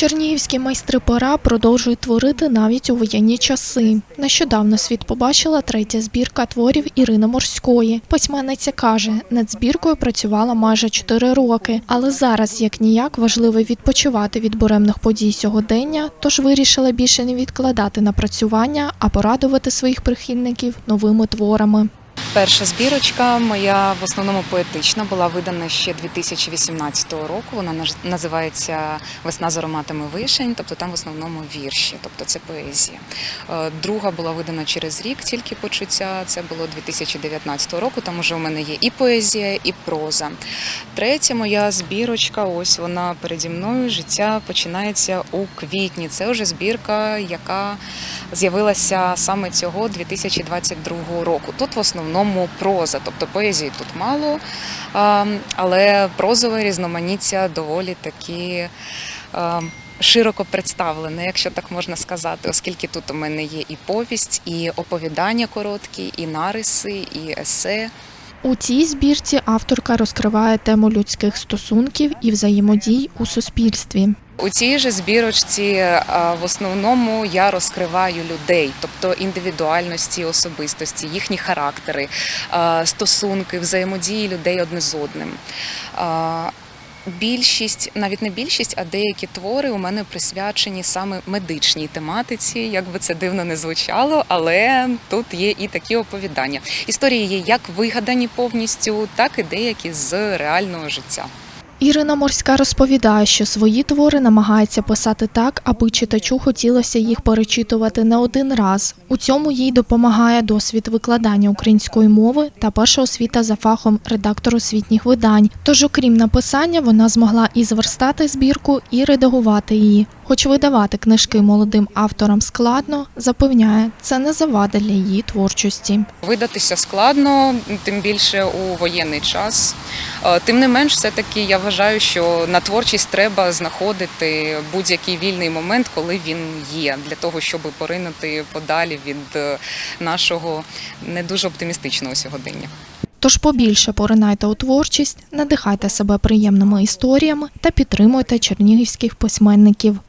Чернігівські майстри пера продовжують творити навіть у воєнні часи. Нещодавно світ побачила третя збірка творів Ірини Морської. Письменниця каже, над збіркою працювала майже чотири роки, але зараз, як ніяк, важливо відпочивати від буремних подій сьогодення, тож вирішила більше не відкладати напрацювання, а порадувати своїх прихильників новими творами. Перша збірочка моя в основному поетична була видана ще 2018 року. Вона називається Весна з ароматами вишень, тобто там в основному вірші, тобто це поезія. Е, Друга була видана через рік, тільки почуття. Це було 2019 року. Там уже у мене є і поезія, і проза. Третя моя збірочка, ось вона переді мною. Життя починається у квітні. Це вже збірка, яка з'явилася саме цього 2022 року. Тут в основному проза, тобто поезії тут мало, але прозове різноманіття доволі такі. Широко представлене, якщо так можна сказати, оскільки тут у мене є і повість, і оповідання короткі, і нариси, і есе. У цій збірці авторка розкриває тему людських стосунків і взаємодій у суспільстві. У цій же збірочці в основному я розкриваю людей, тобто індивідуальності, особистості, їхні характери, стосунки, взаємодії людей одне з одним. Більшість, навіть не більшість, а деякі твори у мене присвячені саме медичній тематиці, як би це дивно не звучало, але тут є і такі оповідання. Історії є як вигадані повністю, так і деякі з реального життя. Ірина Морська розповідає, що свої твори намагається писати так, аби читачу хотілося їх перечитувати не один раз. У цьому їй допомагає досвід викладання української мови та перша освіта за фахом редактор освітніх видань. Тож, окрім написання, вона змогла і зверстати збірку, і редагувати її. Хоч видавати книжки молодим авторам складно, запевняє, це не завада для її творчості. Видатися складно, тим більше у воєнний час. Е, Тим не менш, все-таки я вважаю, що на творчість треба знаходити будь-який вільний момент, коли він є, для того, щоб поринути подалі від е, нашого не дуже оптимістичного сьогодення. Тож побільше поринайте у творчість, надихайте себе приємними історіями та підтримуйте чернігівських письменників.